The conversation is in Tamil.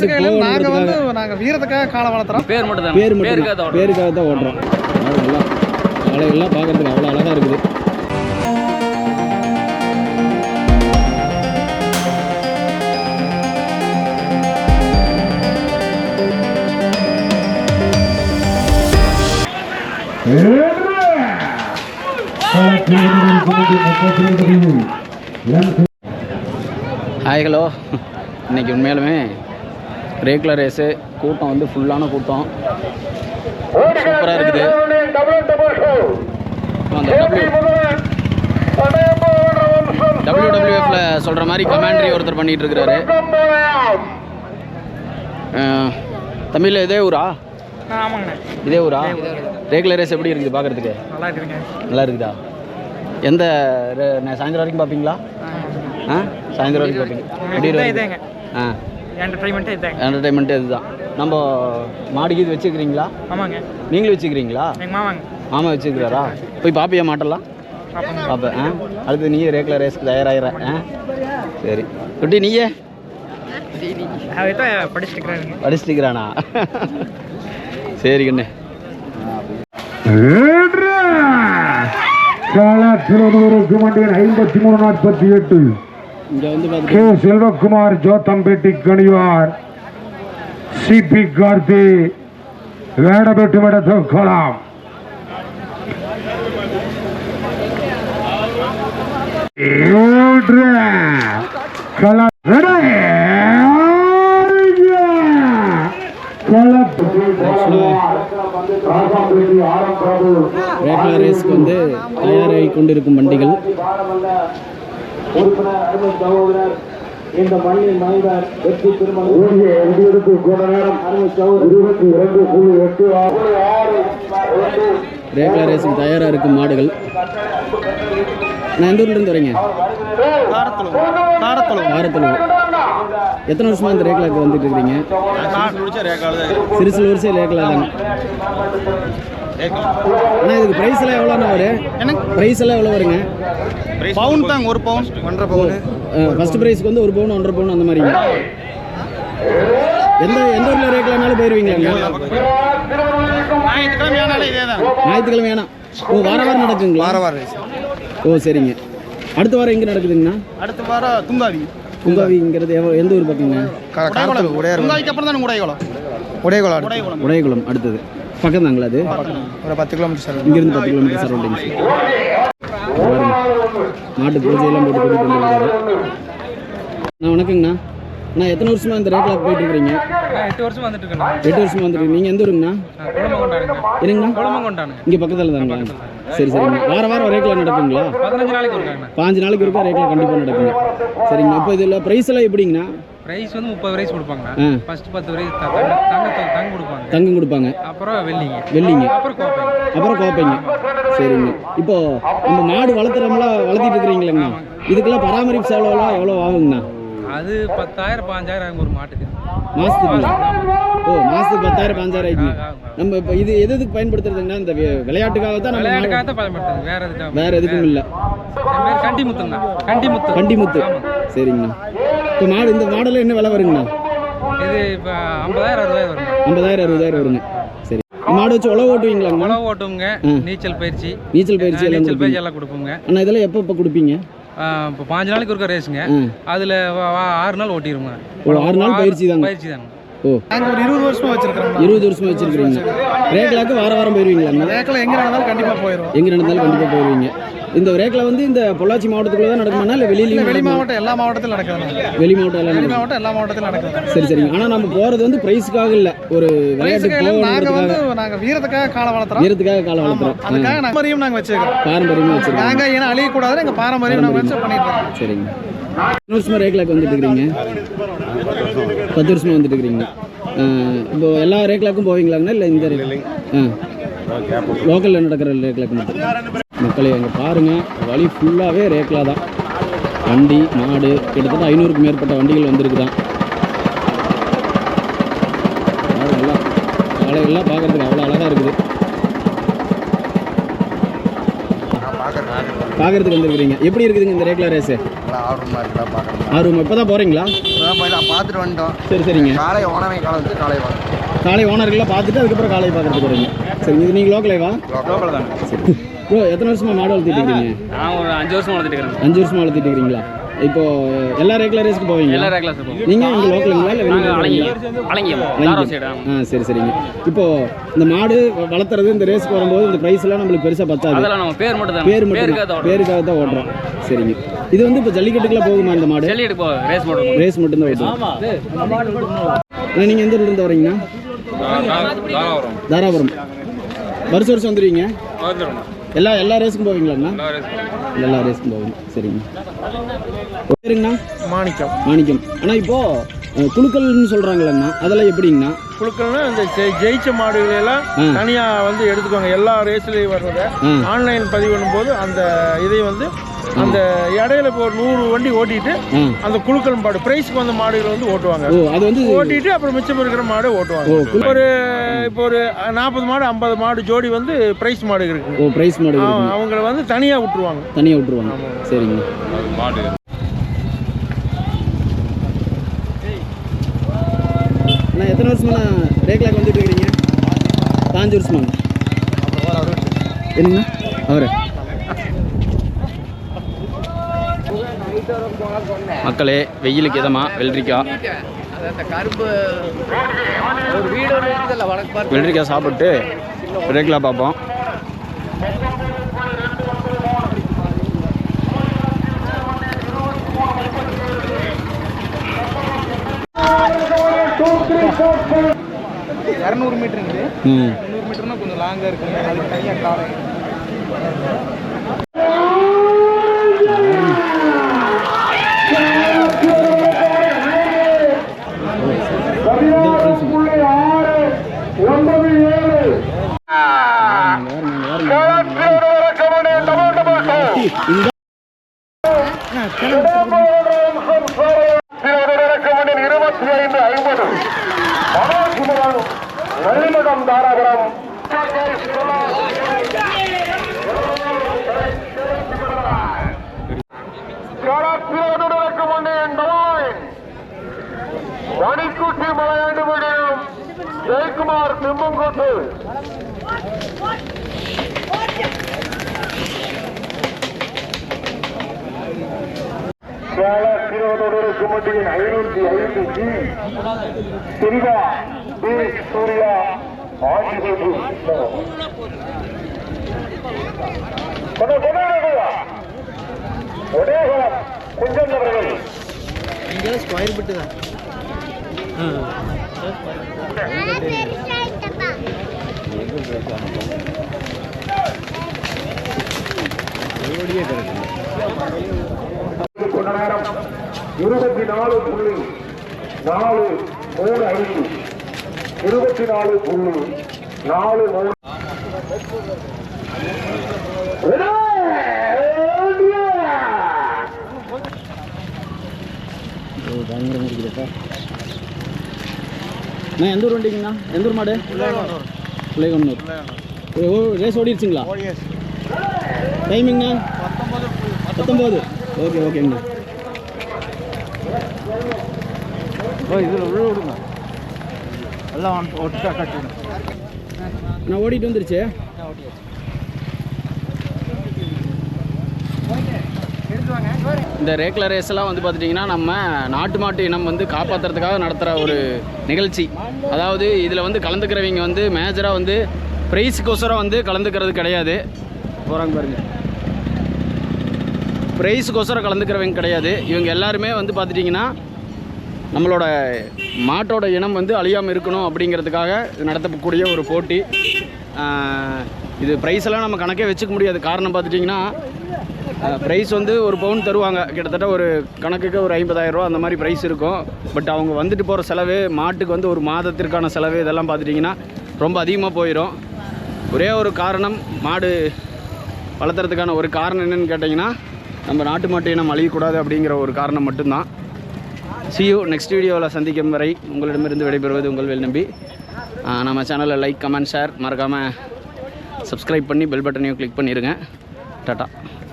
நாங்கள் வந்து நாங்கள் வீரத்துக்காக காலை வளர்த்துறோம். பேர் மட்டும் தான் பேர் மட்டும் தான். பேருக்காக தான் ஓட்டுறோம். அது நல்லா காளைகள்லாம் பார்க்கறதுக்கு அவ்வளோ அழகாக இருக்குது. Hi hello. இன்னைக்கு உண்மையாலுமே ரேகுலர் ரேஸு கூட்டம் வந்து ஃபுல்லான கூட்டம். சூப்பராக இருக்குது. அந்த டபிள்யூ டபிள்யூஎஃப்ல சொல்கிற மாதிரி கமாண்ட்ரி ஒருத்தர் பண்ணிட்டு இருக்கிறாரு தமிழில் இதே ஊரா? இதே ஊரா? ரேகுலர் ரேஸ் எப்படி இருக்குது பார்க்குறதுக்கு? நல்லா இருக்குங்க நல்லா இருக்குதா? எந்த சாயந்தரம் வரைக்கும் பார்ப்பீங்களா? ஆ சாயந்தரம் வரைக்கும் பார்ப்பீங்க. ஆ. என்டர்டைன்மெண்ட்டே என்டர்டைன்மெண்ட்டு இதுதான். நம்ம மாடு கீது வச்சுக்கிறீங்களா? ஆமாங்க. நீங்களும் வச்சுக்கிறீங்களா? எங்கள் மாமாங்க. மாமா வச்சுக்கிறாரா? போய் பாப்பியா மாட்டலாம். பார்ப்பேன் ஆ? அடுத்து நீயே ரேக்கில் ரேஸ்க்கு தயாராகிற ஆ? சரி. குட்டி நீயே? படிச்சுட்டுக்கிறானா சரி கண்ணு. திருவனூருக்கு மண்டியன் ஐம்பத்தி மூணு நாற்பத்தி எட்டு. கே செல்வகுமார் ஜோத்தம்பேட்டி கணிவார் சிபி கார்த்தி வேடபெட்டு விட தோக்கலாம் ரேக்லா ரேஸ்க்கு வந்து தயாராகி கொண்டிருக்கும் வண்டிகள். இந்த மண்ணின் மைந்தர் வெற்றி திருமணம் ஓடிய எங்களுக்கு கூட நேரம் இருபத்தி இரண்டு புள்ளி எட்டு ஆறு. ரேக்லா ரேஸுக்கு தயாராக இருக்கும் மாடுகள். நான் எந்த ஊர்லேருந்து வரீங்க காரத்தளவு எத்தனை வருஷமா இந்த ரேக்லாக்கு வந்துட்டு இருக்கிறீங்க சிறு சில வருஷம் ரேக்லா தாங்க அண்ணா இதுக்கு ப்ரைஸ் எல்லாம் எவ்வளோண்ணா வரும்? எனக்கு ப்ரைஸ் எல்லாம் எவ்வளோ வருங்க? பவுன் தாங்க ஒரு பவுன் ஒன்றரை பவுன் ஃபர்ஸ்ட் ப்ரைஸ்க்கு வந்து ஒரு பவுன் ஒன்றரை பவுன் அந்த மாதிரிங்க எந்த எந்த ஊரில் ரேக்கலானாலும் போயிருவீங்களா ஞாயிற்றுக்கிழமை வேணாம் ஓ வார வாரம் நடக்குங்களா வார வாரம் ரேஸ் ஓ சரிங்க. அடுத்த வாரம் எங்கே நடக்குதுங்கண்ணா? அடுத்த வாரம் துங்காவி. குங்காவிங்கிறது எவ்வளோ எந்த ஊர் காரத்தளவு உடையார் துங்காவிக்கு அப்புறம் தான் உடையகுளம் உடையகுளம் உடையகுளம் உடையகுளம் அடுத்தது. பக்கம் தாங்களா அது ஒரு பத்து கிலோமீட்டர் சார். இங்கேருந்து பத்து கிலோமீட்டர் சரௌண்டிங்ஸ் மாட்டு பூஜையெல்லாம் போட்டு கூட்டிகிட்டு வந்துருக்காரு. அண்ணா வணக்கங்கண்ணா. அண்ணா எத்தனை வருஷமா இந்த ரேக்லாக் போயிட்டு இருக்கிறீங்க எட்டு வருஷம் வந்துட்டு எட்டு வருஷமா வந்துருக்கு நீங்கள் எந்த ஊருங்கண்ணா? என்னங்கண்ணா? இங்கே பக்கத்தில் தாங்களா சரி சரிங்க வார வாரம் ரேக்கில் நடக்குங்களா? பதினஞ்சு நாளைக்கு பாஞ்சு நாளைக்கு இருக்கா ரேக்கில் கண்டிப்பாக நடக்குங்க. சரிங்க இப்போ இதில் ப்ரைஸ் எல்லாம் எப்படிங்கண்ணா? பிரைஸ் வந்து முப்பது பிரைஸ் கொடுப்பாங்க. ஃபர்ஸ்ட் பத்து பிரைஸ் தங்க தங்க தங்க கொடுப்பாங்க. தங்கம் கொடுப்பாங்க. அப்புறம் வெள்ளிங்க. வெள்ளிங்க. அப்புறம் கோப்பை அப்புறம் கோப்பைங்க. சரிங்க. இப்போ நம்ம மாடு வளர்த்துறோம்லாம் வளர்த்திட்டு இருக்கிறீங்களேங்கண்ணா இதுக்கெல்லாம் பராமரிப்பு செலவெல்லாம் எவ்வளோ ஆகுங்கண்ணா? அது பத்தாயிரம் பாஞ்சாயிரம் ஆகும் ஒரு மாட்டுக்கு. மாதத்துக்குங்களா ஓ மாதத்துக்கு பத்தாயிரம் பாஞ்சாயிரம் ஆகும். நம்ம இப்போ இது எது எதுக்கு பயன்படுத்துறதுங்கண்ணா? இந்த விளையாட்டுக்காக தான் விளையாட்டுக்காக தான் பயன்படுத்துறது. வேற எதுக்காக வேற எதுக்கும் இல்லை. என் பேர் கண்டி முத்துங்கண்ணா கண்டி முத்து கண்டிமுத்து சரிங்கண்ணா. இப்போ மாடு இந்த மாடலில் என்ன விலை வருங்கண்ணா? இது இப்போ ஐம்பதாயிரம் அறுபதாயிரம் வரும் ஐம்பதாயிரம் அறுபதாயிரம் வருங்க. சரி. மாடு வச்சு உழவு ஓட்டுவீங்களாங்கண்ணா? உழவு ஓட்டுங்க நீச்சல் பயிற்சி. நீச்சல் பயிற்சி எல்லாம் நீச்சல் கொடுப்பீங்க. பயிற்சி எல்லாம் கொடுப்போங்க அண்ணா இதெல்லாம் எப்போ எப்போ கொடுப்பீங்க? இப்போ பாஞ்சு நாளைக்கு ஒருக்க ரேஸுங்க. அதில் ஆறு நாள் ஓட்டிடுவோங்க ஒரு ஆறு நாள் பயிற்சி தாங்க? பயிற்சி தாங்க. ஓ. நாங்கள் ஒரு இருபது வருஷமா வச்சிருக்கிறோம் இருபது வருஷமா வச்சிருக்கிறீங்க. ரேக்லாக்கு வார வாரம் போயிருவீங்களாண்ணா ரேக்கில் எங்கே நடந்தாலும் கண்டிப்பாக போயிடும் எங்கே நடந்தாலும் கண்டிப்பாக போயிருவீங்க. இந்த ரேக்ல வந்து இந்த பொள்ளாச்சி மாவட்டத்துக்குள்ள தான் நடக்குமாண்ணா? இல்லை வெளியிலையும் வெளி நடக்குமா? மாவட்டம் எல்லா மாவட்டத்திலும் நடக்குது வெளி மாவட்டம் வெளி நடக்கும். மாவட்டம் எல்லா மாவட்டத்திலும் நடக்குது சரி சரிங்க. ஆனால் நம்ம போகிறது வந்து ப்ரைஸுக்காக இல்லை. ஒரு விளையாட்டு நாங்கள் வந்து நாங்கள் வீரத்துக்காக காலை வளர்த்துறோம். வீரத்துக்காக காலம் வளர்த்துறோம். அதுக்காக பாரம்பரியம் நாங்கள் வச்சுக்கிறோம் பாரம்பரியமாக வச்சிருக்கோம். நாங்கள் ஏன்னா அழியக்கூடாதுன்னு எங்கள் பாரம்பரியம் நாங்கள் வச்சு பண்ணிட்டு இருக்கோம். சரிங்க. எத்தனை வருஷமா ரேக்லாக்கு வந்துட்டு இருக்கிறீங்க. பத்து வருஷமா வந்துட்டு இருக்கிறீங்க. இப்போ எல்லா ரேக்லாக்கும் போவீங்களாங்கண்ணா? இல்லை இந்த ரேக் ஆ. லோக்கலில் நடக்கிற ரேக்லாக்கு மட்டும். மக்களே அங்கே பாருங்கள் வழி ஃபுல்லாகவே ரேக்லா தான். வண்டி மாடு கிட்டத்தட்ட ஐநூறுக்கும் மேற்பட்ட வண்டிகள் வந்திருக்குதான். எல்லாம் காலையெல்லாம் பார்க்குறதுக்கு அவ்வளோ அழகாக இருக்குது. பார்க்கறதுக்கு வந்துருக்கிறீங்க. எப்படி இருக்குதுங்க இந்த ரேக்லா ரேஸு நல்லா ஆர்வமாக இருக்குடா பார்க்கணும் ஆர்வம் இப்போ தான் போகிறீங்களா பார்த்துட்டு வந்துட்டோம். சரி சரிங்க. காலை ஓனமே காலம் வந்து காலை காலை ஓனர்கள்லாம் பார்த்துட்டு அதுக்கப்புறம் காலை பார்க்கறதுக்கு போகிறீங்க சரிங்க இது நீங்கள் லோக்கலேவா லோக்கல் தான் சரி. ப்ரோ எத்தனை வருஷமா மாடு வளர்த்துட்டு இருக்கீங்க? நான் ஒரு அஞ்சு வருஷம் வளர்த்துட்டு இருக்கிறேன். அஞ்சு வருஷமா வளர்த்துட்டு இருக்கீங்களா? இப்போ எல்லா ரேக்லா ரேஸ்க்கு போவீங்க எல்லா ரேக்லாஸ் இருக்கும் நீங்கள் இங்கே லோக்கலுங்களா இல்லை தாரோ சைடு ஆ. சரி சரிங்க. இப்போ இந்த மாடு வளர்த்துறது இந்த ரேஸ்க்கு வரும்போது இந்த ப்ரைஸ் எல்லாம் நம்மளுக்கு பெருசாக பத்தாது. அதெல்லாம் நம்ம பேர் மட்டும் தான். பேர் பேருக்காக மட்டும் தான். பேருக்காக தான் ஓட்டுறோம். சரிங்க. இது வந்து இப்போ ஜல்லிக்கட்டுக்குலாம் போகுமா இந்த மாடு? ஜல்லி எடுப்போம் ரேஸ் மட்டும் ரேஸ் மட்டும்தான் ஓட்டும் நீங்கள் எந்த ஊர்ல இருந்து வரீங்கண்ணா தாராபுரம். வருஷம் வருஷம் வந்துடுவீங்க எல்லா எல்லா ரேஸுக்கும் போவீங்களாண்ணா எல்லா ரேஸுக்கும் போவீங்க. சரிங்க. பேருங்கண்ணா? மாணிக்கம். மாணிக்கம். ஆனால் இப்போ அஹ், குலுக்கல்னு சொல்கிறாங்களேண்ணா அதெல்லாம் எப்படிங்கண்ணா? குழுக்கள்னா இந்த ஜெய்- ஜெயிச்ச மாடுகளை எல்லாம் ம். தனியா வந்து எடுத்துக்கோங்க எல்லா ரேஸ்லயும் வர்றத. ஆன்லைன் பதிவு பண்ணும்போது அந்த இதை வந்து அந்த இடையில இப்போ ஒரு நூறு வண்டி ஓட்டிட்டு அந்த குழுக்கள் மாடு பிரைஸ்க்கு வந்த மாடுகளை வந்து ஓட்டுவாங்க. ஓ அது வந்து ஓட்டிட்டு அப்புறம் மிச்சம் இருக்கிற மாடு ஓட்டுவாங்க. ஒரு இப்போ ஒரு நாற்பது மாடு ஐம்பது மாடு ஜோடி வந்து பிரைஸ் மாடு இருக்கு. ஓ ப்ரைஸ் மாடு அவ- அவங்கள வந்து தனியா விட்டுருவாங்க. தனியாக விட்டுருவாங்க. சரிங்க. அண்ணா எத்தனை வருஷமா ரேக்லாக் வந்துட்டு இருக்கிறீங்க? பாஞ்சு வருஷமா. என்னண்ணா? அவரு? மக்களே வெயிலுக்கு இதமா வெள்ளரிக்காய். வெள்ளரிக்காய் சாப்பிட்டு ரேக்லா பார்ப்போம். இரநூறு மீட்டருங்குது. ம். முந்நூறு மீட்டர்னா கொஞ்சம் லாங்காக இருக்குங்க அதுக்கு தனியாக காலை இருபத்தி ஐந்து ஐம்பது நளிமகம் தாராபுரம் மணிக்குட்டி மலையாண்டு முடியும் ஜெயக்குமார் செம்மங்கோட்டு குமட்டியின் ஐநூற்றி ஐந்து ஜி சில்வா பி சூர்யா ஆகியோரு ஒடேகலம் குஞ்சன் அவர்கள். ஸ்கொயர் பிட்டு தான். கொண்ட நேரம் இருபத்தி நாலு புள்ளி நாலு மூணு ஐந்து. இருபத்தி நாலு புள்ளி நாலு மூணு. பயங்கரமாக இருக்குதுப்பா அண்ணா எந்த ஊர் வண்டிங்கண்ணா? எந்த ஊர் மாடு? பிள்ளைகொன்னூர் ஓ ரேஸ் ஓடிடுச்சுங்களா டைமிங்ண்ணா பத்தொம்போது ஓகே ஓகேங்கண்ணா. இதில் உள்ள விடுங்க. எல்லாம் ஒட்டுக்கா கட்டணும் நான் ஓடிட்டு வந்துருச்சு. இந்த ரேக்லா ரேஸ் எல்லாம் வந்து பார்த்துட்டிங்கன்னா நம்ம நாட்டு மாட்டு இனம் வந்து காப்பாற்றுறதுக்காக நடத்துகிற ஒரு நிகழ்ச்சி. அதாவது இதில் வந்து கலந்துக்கிறவங்க வந்து மேஜராக வந்து ப்ரைஸுக்கோசரம் வந்து கலந்துக்கிறது கிடையாது. போகிறாங்க பாருங்க. ப்ரைஸுக்கோசரம் கலந்துக்கிறவங்க கிடையாது. இவங்க எல்லாருமே வந்து பார்த்துட்டிங்கன்னா நம்மளோட மாட்டோட இனம் வந்து அழியாமல் இருக்கணும் அப்படிங்கிறதுக்காக நடத்தக்கூடிய ஒரு போட்டி. இது ப்ரைஸ் எல்லாம் நம்ம கணக்கே வச்சுக்க முடியாது. காரணம் பார்த்துட்டிங்கன்னா ப்ரைஸ் வந்து ஒரு பவுன் தருவாங்க. கிட்டத்தட்ட ஒரு கணக்குக்கு ஒரு 50000 ரூபா அந்த மாதிரி ப்ரைஸ் இருக்கும். பட் அவங்க வந்துட்டு போகிற செலவு மாட்டுக்கு வந்து ஒரு மாதத்திற்கான செலவு இதெல்லாம் பார்த்துட்டிங்கன்னா ரொம்ப அதிகமாக போயிடும் ஒரே ஒரு காரணம் மாடு வளர்த்துறதுக்கான ஒரு காரணம் என்னன்னு கேட்டிங்கன்னா நம்ம நாட்டு மாட்டு இனம் அழியக்கூடாது அப்படிங்கிற ஒரு காரணம் மட்டும்தான். சியூ நெக்ஸ்ட் வீடியோவில் சந்திக்கும் வரை உங்களிடமிருந்து விடைபெறுவது உங்கள் வேல் நம்பி. நம்ம சேனலை லைக் கமெண்ட் ஷேர் மறக்காமல் சப்ஸ்கிரைப் பண்ணி பெல் பட்டனையும் கிளிக் பண்ணிடுங்க டாட்டா.